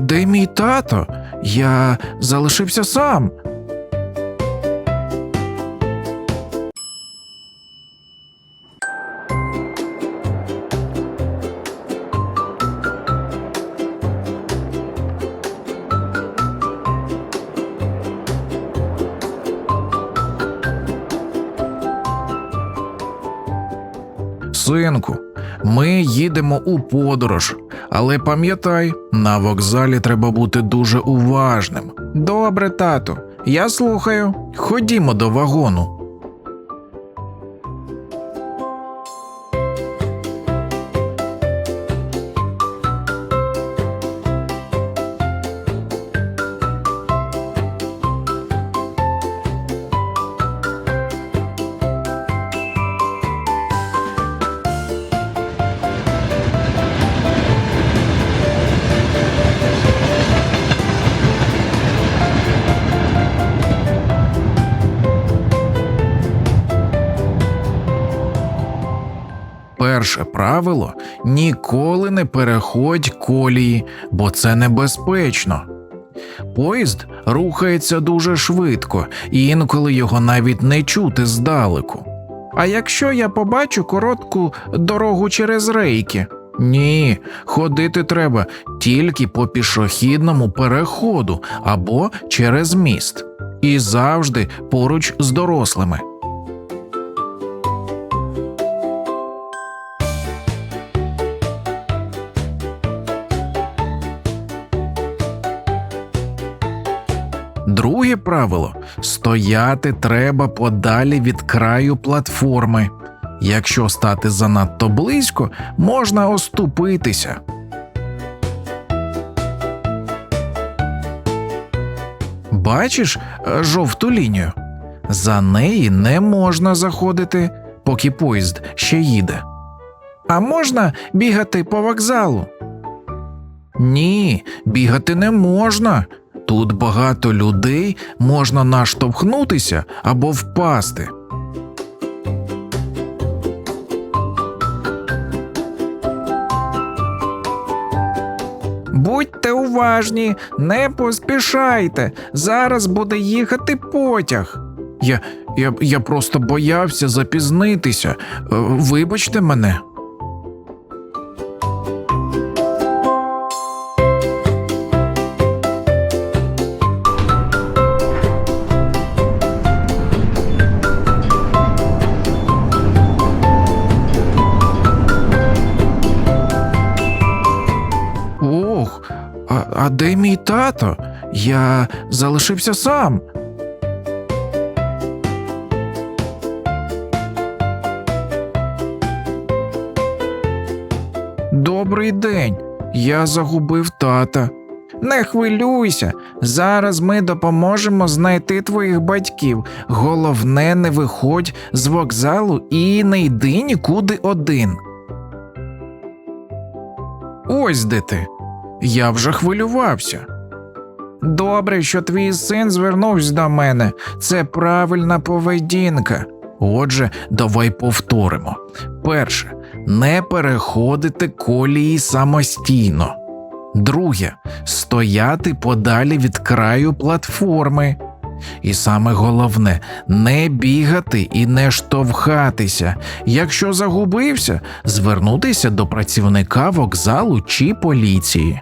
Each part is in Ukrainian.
де мій тато? Я залишився сам. Синку, ми їдемо у подорож, але пам'ятай, на вокзалі треба бути дуже уважним. Добре, тату, я слухаю. Ходімо до вагону. Перше правило ніколи не переходь колії, бо це небезпечно. Поїзд рухається дуже швидко, і інколи його навіть не чути здалеку. А якщо я побачу коротку дорогу через рейки? Ні, ходити треба тільки по пішохідному переходу або через міст, і завжди поруч з дорослими. Друге правило стояти треба подалі від краю платформи. Якщо стати занадто близько, можна оступитися. Бачиш е, жовту лінію? За неї не можна заходити, поки поїзд ще їде. А можна бігати по вокзалу? Ні, бігати не можна. Тут багато людей можна наштовхнутися або впасти. Будьте уважні, не поспішайте. Зараз буде їхати потяг. Я, я, я просто боявся запізнитися. Е, Вибачте мене. А, а де мій тато? Я залишився сам. Добрий день. Я загубив тата. Не хвилюйся. Зараз ми допоможемо знайти твоїх батьків. Головне, не виходь з вокзалу і не йди нікуди один. Ось де ти. Я вже хвилювався. Добре, що твій син звернувся до мене. Це правильна поведінка. Отже, давай повторимо. Перше, не переходити колії самостійно. Друге, стояти подалі від краю платформи. І саме головне не бігати і не штовхатися. Якщо загубився, звернутися до працівника вокзалу чи поліції.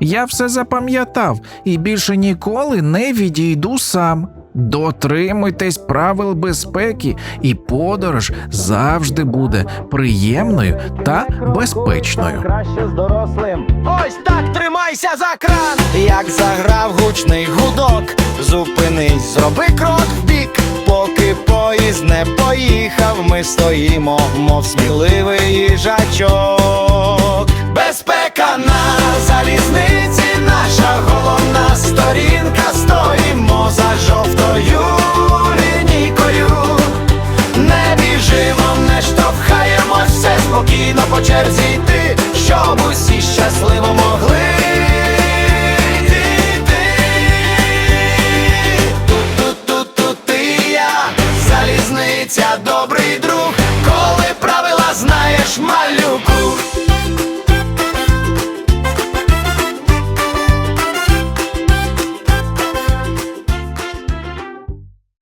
Я все запам'ятав і більше ніколи не відійду сам. Дотримуйтесь правил безпеки, і подорож завжди буде приємною та безпечною. Краще з дорослим. Ось так тримайся за кран. Як заграв гучний гудок, зупинись, зроби крок вбік. Поки поїзд не поїхав, ми стоїмо, мов сміливий їжачок. Безпека на залізниці, наша головна сторінка стоїмо за жовтою лінійкою. Не біжимо, не штовхаємось, все спокійно по черзі йти, щоб усі щасливо могли. Добрий друг, коли правила знаєш малюку